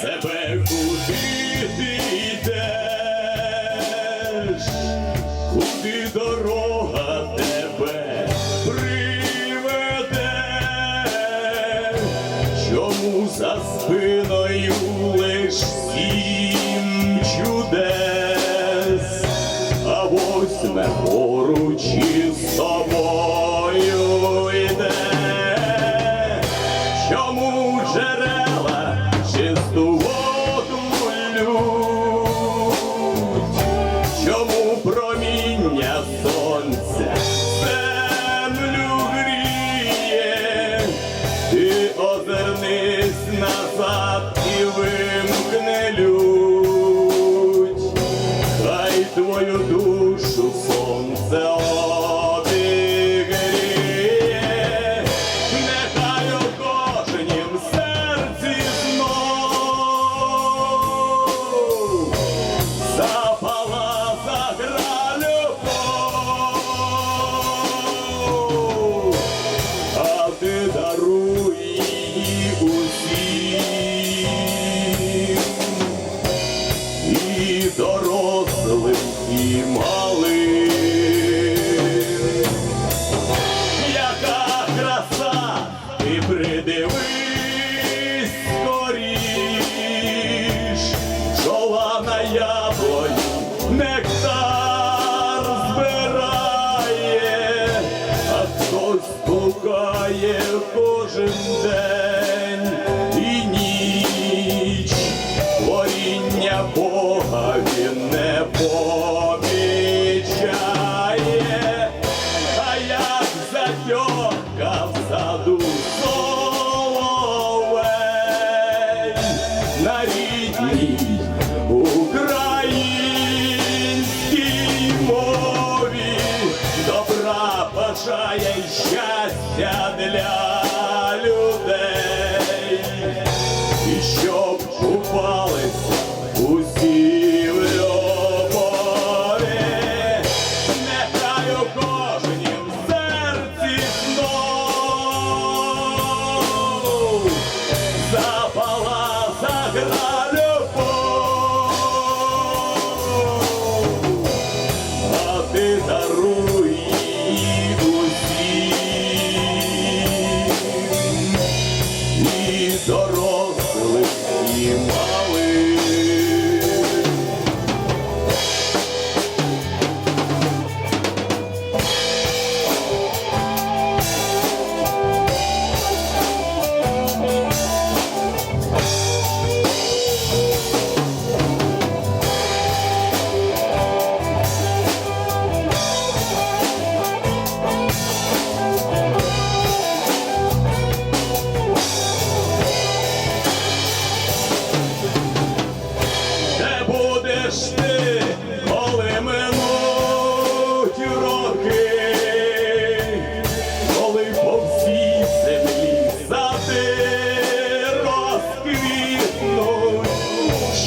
себе, куди ти йдеш, куди дорога тебе приведе, чому за спиною лиш сім чудес, а восьме поруч озирнись назад ти придивись скоріш, Жола на яблоні нектар збирає, а хтось блукає кожен день і ніч. Творіння Бога він не помічає, на рідній і малих.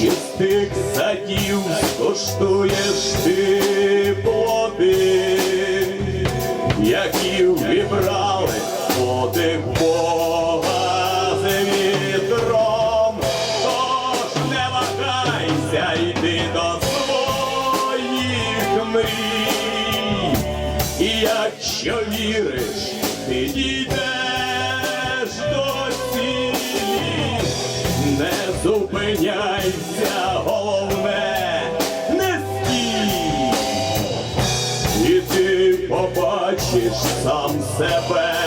Чистих садів скоштуєш ти плоди, які вібрали подих Бога з вітром. Тож не вагайся, йди до своїх мрій. І якщо віриш, ти дійдеш до цілі, не зупиняйся, сам себе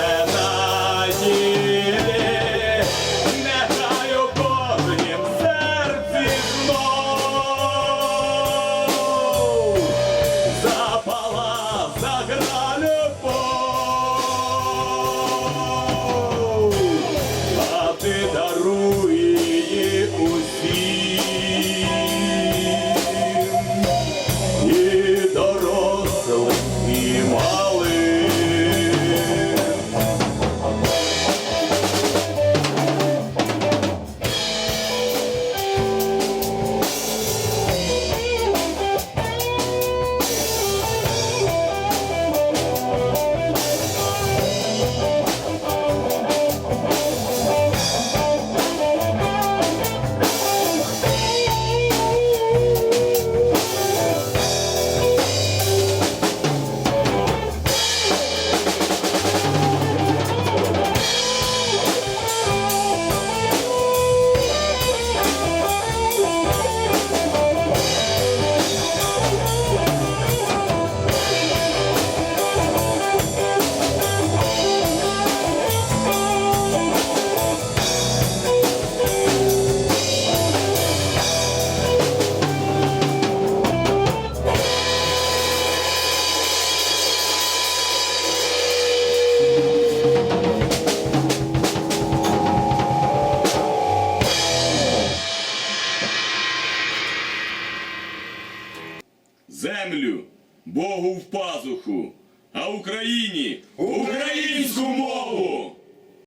землю, Богу в пазуху, а Україні українську мову.